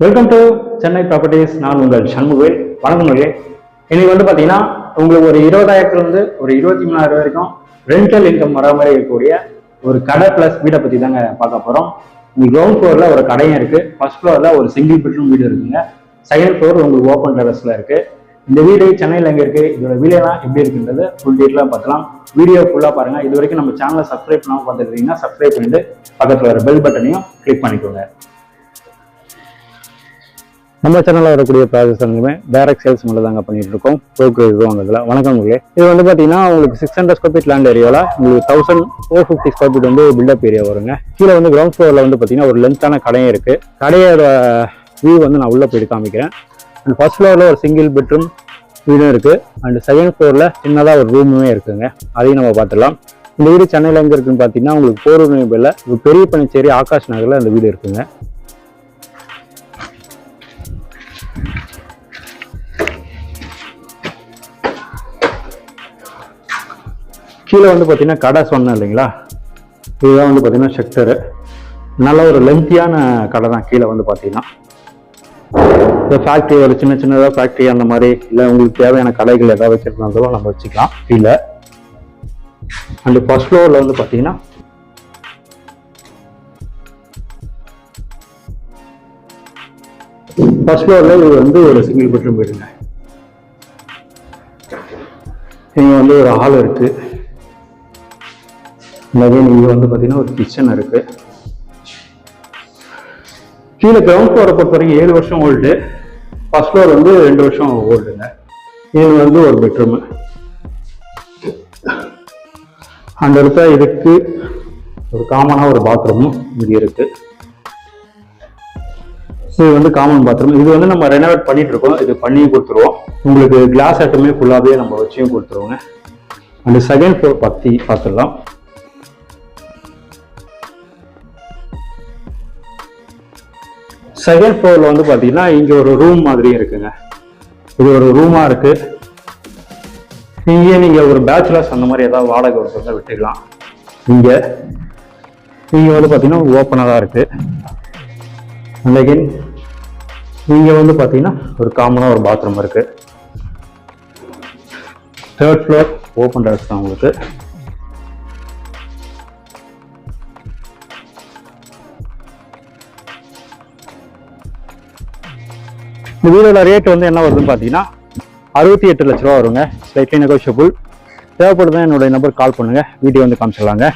Welcome to Chennai properties நான் உங்கள் சண்முகவேல் வணக்கம் மகளே இன்னைக்கு வந்து பார்த்தீங்கன்னா உங்களுக்கு ஒரு இருபதாயிரத்துலேருந்து ஒரு இருபத்தி மூணாயிரம் வரைக்கும் ரெண்டல் இன்கம் வர மாதிரி இருக்கக்கூடிய ஒரு கடை ப்ளஸ் வீடை பற்றி தாங்க பார்க்க போகிறோம் இந்த கிரவுண்ட் ஃப்ளோரில் ஒரு கடையும் இருக்குது ஃபர்ஸ்ட் ஃப்ளோரில் ஒரு சிங்கிள் பெட்ரூம் வீடு இருக்குங்க. செகண்ட் ஃப்ளோர் உங்களுக்கு ஓப்பன் டெரஸில் இருக்குது இந்த வீடு சென்னையில் எங்கே இருக்குது இதோட வீடியோலாம் எப்படி இருக்குன்றது ஃபுல் டீட்டெயிலாக பார்க்கலாம். வீடியோ ஃபுல்லாக பாருங்கள் இது வரைக்கும் நம்ம சேனலை சப்ஸ்கிரைப் பண்ணாமல் பார்த்துருக்கீங்கன்னா சப்ஸ்கிரைப் பண்ணிட்டு பக்கத்தில் வர பெல் பட்டனையும் கிளிக் பண்ணிக்கோங்க. நம்ம சேனலில் வரக்கூடிய ப்ராஜெக்ட்ஸ் எல்லாமே டைரக்ட் சேல்ஸ் மட்டும் தாங்க பண்ணிட்டு இருக்கோம். ப்ரோக்கரேஜ் வாங்குறதுல. வணக்கம் உங்களே இது வந்து பார்த்தீங்கன்னா உங்களுக்கு six hundred square feet land ஏரியாவில் உங்களுக்கு thousand four fifty square feet வந்து பில்டப் ஏரியா வருங்க. கீழே வந்து கிரவுண்ட் ஃப்ளோரில் வந்து பார்த்தீங்கன்னா ஒரு லென்த்தான கடையும் இருக்குது கடையோட வியூ வந்து நான் உள்ளே போயிட்டு காமிக்கிறேன். அண்ட் ஃபர்ஸ்ட் ஃப்ளோரில் ஒரு சிங்கிள் பெட்ரூம் வீடும் இருக்குது அண்ட் செகண்ட் ஃப்ளோரில் சின்னதாக ஒரு ரூமுமே இருக்குங்க. அதையும் நம்ம பார்த்துடலாம். இந்த வீடு சென்னையில் எங்கே இருக்குன்னு பார்த்தீங்கன்னா உங்களுக்கு போரூர் நிலையில் பெரிய பனிச்சேரி ஆகாஷ் நகரில் அந்த வீடு இருக்குங்க. கீழே வந்து பார்த்தீங்கன்னா கடை சொன்னேன் இல்லைங்களா? இதுதான் வந்து பார்த்தீங்கன்னா செக்டரு நல்ல ஒரு லென்த்தியான கடை தான் கீழே வந்து பார்த்தீங்கன்னா. இந்த ஃபேக்ட்ரி ஒரு சின்ன சின்னதாக ஃபேக்ட்ரி அந்த மாதிரி இல்லை உங்களுக்கு தேவையான கடைகள் ஏதாவது வச்சிருந்தாலும் நம்ம வச்சுக்கலாம் கீழே. அண்ட் ஃபர்ஸ்ட் ஃப்ளோரில் வந்து பார்த்தீங்கன்னா ஃபர்ஸ்ட் ஃப்ளோரில் இது வந்து ஒரு சிங்கிள் பெட்ரூம் வீடுங்க. இங்கே வந்து ஒரு ஹால் இருக்கு. அகைன் இங்கே வந்து பார்த்தீங்கன்னா ஒரு கிச்சன் இருக்கு. கீழே கிரவுண்ட் ஃப்ளோரை பொறுத்த வரைக்கும் ஏழு வருஷம் ஓல்டு ஃபர்ஸ்ட் ஃப்ளோர் வந்து ரெண்டு வருஷம் ஓல்டுங்க இது வந்து ஒரு பெட்ரூமு அண்ட் இருக்க இதுக்கு ஒரு காமனாக ஒரு பாத்ரூமும் இங்கே இருக்கு. இது வந்து காமன் பாத்ரூம் இது வந்து நம்ம ரெனோவேட் பண்ணிட்டு இருக்கோம். இது பண்ணி கொடுத்துருவோம். உங்களுக்கு கிளாஸ் ஐட்டமே ஃபுல்லாகவே நம்ம வச்சியும் கொடுத்துருவோங்க. அண்ட் செகண்ட் ஃப்ளோர் பற்றி பார்த்துடலாம். செகண்ட் ஃப்ளோரில் வந்து பார்த்தீங்கன்னா இங்கே ஒரு ரூம் மாதிரி இருக்குங்க. இது ஒரு ரூமாக இருக்குது இங்கே நீங்கள் ஒரு பேச்சுலர்ஸ் அந்த மாதிரி ஏதாவது வாடகை ஒருத்தவங்க விட்டுக்கலாம் இங்கே இங்கே வந்து பார்த்தீங்கன்னா ஓப்பனாக தான் இருக்கு. அண்ட் இங்கே வந்து பார்த்தீங்கன்னா ஒரு காமனாக ஒரு பாத்ரூம் இருக்குது தேர்ட் ஃப்ளோர் ஓப்பன் டேஸ் தான் உங்களுக்கு. இந்த வீடோட ரேட் வந்து என்ன வருதுன்னு பார்த்தீங்கன்னா அறுபத்தி எட்டு லட்ச ரூபா வருங்க. ஸ்லைட்லி நெகோஷியபிள் தேவைப்படுதுன்னா என்னுடைய நம்பர் கால் பண்ணுங்கள் வீடியோ வந்து காமிச்சிடலாங்க.